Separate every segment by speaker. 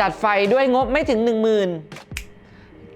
Speaker 1: จัดไฟด้วยงบไม่ถึง 10,000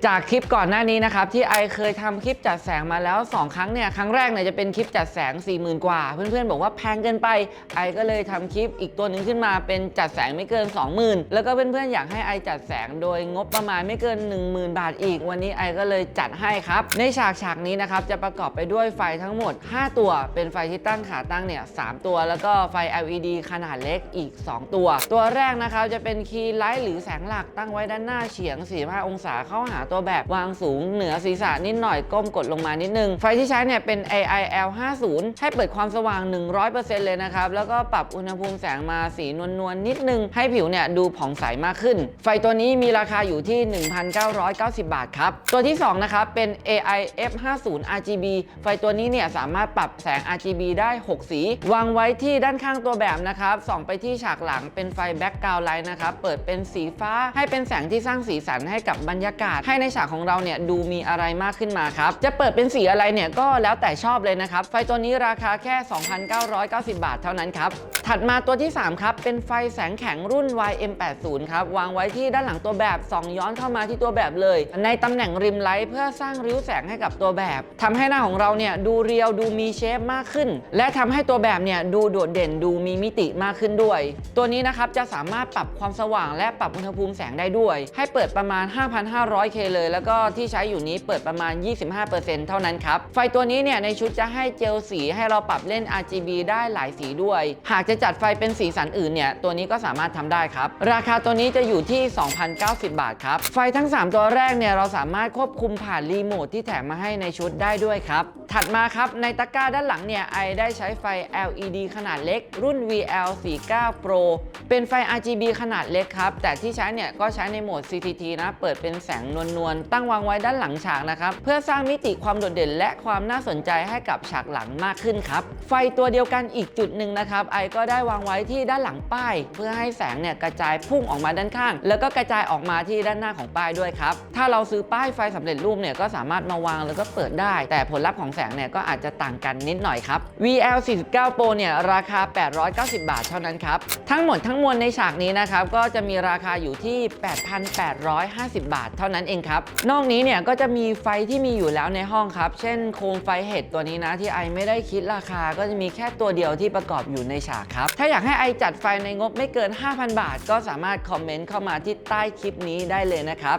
Speaker 1: จากคลิปก่อนหน้านี้นะครับที่ไอเคยทำคลิปจัดแสงมาแล้ว 2 ครั้งเนี่ยครั้งแรกเนี่ยจะเป็นคลิปจัดแสง 40,000 กว่า เพื่อนๆบอกว่าแพงเกินไปไอก็เลยทำคลิปอีกตัวหนึ่งขึ้นมาเป็นจัดแสงไม่เกิน 20,000 แล้วก็เพื่อนๆอยากให้ไอจัดแสงโดยงบประมาณไม่เกิน 10,000 บาทอีก วันนี้ไอก็เลยจัดให้ครับในฉากฉากนี้นะครับจะประกอบไปด้วยไฟทั้งหมด 5 ตัว เป็นไฟที่ตั้งขาตั้งเนี่ย3ตัว แล้วก็ไฟ LED ขนาดเล็กอีก 2 ตัว ตัวแรกนะครับจะเป็นคีย์ไลท์หรือแสงหลักตั้งไว้ด้านหน้าเฉียง45องศาเข้าหาตัวแบบวางสูงเหนือศีรษะนิดหน่อยก้มกดลงมานิดนึง ไฟที่ใช้เนี่ยเป็น AIL 50ให้เปิดความสว่าง 100%เลยนะครับ แล้วก็ปรับอุณหภูมิแสงมาสีนวลๆนิดนึง ให้ผิวเนี่ยดูผ่องใสมากขึ้น ไฟตัวนี้มีราคาอยู่ที่ 1,990 บาทครับ ตัวที่ 2 นะครับ เป็น AIF 50 RGB ไฟตัวนี้เนี่ยสามารถปรับแสง RGB ได้ 6 สี วางไว้ที่ด้านข้างตัวแบบนะครับ ส่องไปที่ฉากหลังเป็นไฟแบ็กกราวไลท์นะครับ เปิดเป็นสีฟ้าให้เป็นแสงที่สร้างสีสันให้กับบรรยากาศให้ในฉากของเราเนี่ยดูมีอะไรมากขึ้นมาครับ จะเปิดเป็นสีอะไรเนี่ยก็แล้วแต่ชอบเลยนะครับ ไฟตัวนี้ราคาแค่ 2,990 บาทเท่านั้นครับ ถัดมาตัวที่ 3 ครับ เป็นไฟแสงแข็งรุ่น YM80 ครับ วางไว้ที่ด้านหลังตัวแบบส่องย้อนเข้ามาที่ตัวแบบเลย ในตำแหน่งริมไลท์เพื่อสร้างริ้วแสงให้กับตัวแบบทำให้หน้าของเราเนี่ยดูเรียวดูมีเชฟมากขึ้น และทำให้ตัวแบบเนี่ยดูโดดเด่นดูมีมิติมากขึ้นด้วย ตัวนี้นะครับจะสามารถปรับความสว่างและปรับอุณหภูมิแสงได้ด้วย ให้เปิดประมาณ 5,500K เลย แล้วก็ที่ใช้อยู่นี้เปิดประมาณ 25%เท่านั้นครับ ไฟตัวนี้เนี่ยในชุดจะให้เจลสีให้เราปรับเล่น RGB ได้หลายสีด้วย หากจะจัดไฟเป็นสีสันอื่นเนี่ยตัวนี้ก็สามารถทำได้ครับ ราคาตัวนี้จะอยู่ที่ 2,090 บาทครับ ไฟทั้ง 3 ตัวแรกเนี่ยเราสามารถควบคุมผ่านรีโมทที่แถมมาให้ในชุดได้ด้วยครับ ถัดมาครับในตะกร้าด้านหลังเนี่ยไอได้ใช้ไฟ LED ขนาดเล็ก รุ่น VL49 Pro เป็นไฟ RGB ขนาดเล็กครับ แต่ที่ใช้เนี่ยก็ใช้ในโหมด CTT นะ เปิดเป็นแสงนวลๆตั้งวางไว้ด้านหลังฉากนะครับเพื่อสร้างมิติความโดดเด่น และความน่าสนใจให้กับฉากหลังมากขึ้นครับไฟตัวเดียวกันอีกจุดหนึ่งนะครับไอก็ได้วางไว้ที่ด้านหลังป้าย เพื่อให้แสงเนี่ยกระจายพุ่งออกมาด้านข้าง แล้วก็กระจายออกมาที่ด้านหน้าของป้ายด้วยครับถ้าเราซื้อป้ายไฟสำเร็จรูปเนี่ยก็สามารถมาวางแล้วก็เปิดได้ แต่ผลลัพธ์ของแสงเนี่ยก็อาจจะต่างกันนิดหน่อยครับ VL49 Pro เนี่ยราคา 890 บาทเท่านั้นครับทั้งหมดทั้งมวลในฉากนี้นะครับก็จะมีราคาอยู่ที่ 8,850 บาท เท่านั้นเองครับ นอกนี้เนี่ยก็จะมีไฟที่มีอยู่แล้วในห้องครับ เช่นโคมไฟเห็ดตัวนี้นะที่ไอไม่ได้คิดราคาก็จะมีแค่ตัวเดียวที่ประกอบอยู่ในฉากครับ ถ้าอยากให้ไอจัดไฟในงบไม่เกิน 5,000 บาท ก็สามารถคอมเมนต์เข้ามาที่ใต้คลิปนี้ได้เลยนะครับ